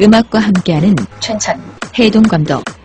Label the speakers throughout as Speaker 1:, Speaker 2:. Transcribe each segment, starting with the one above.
Speaker 1: 음악과 함께하는
Speaker 2: 춘천.
Speaker 1: 해동감독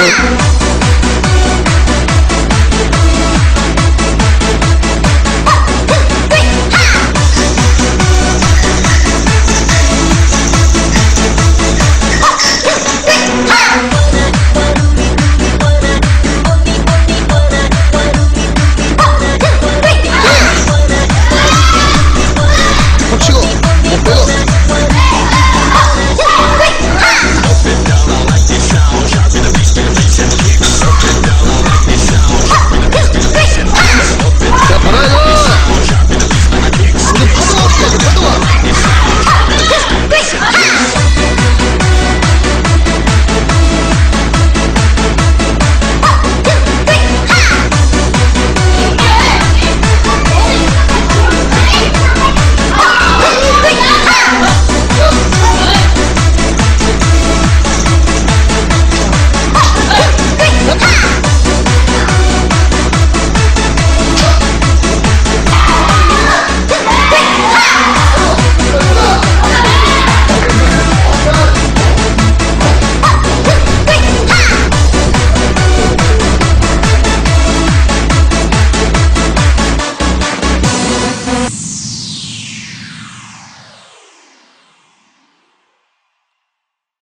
Speaker 1: Thank you.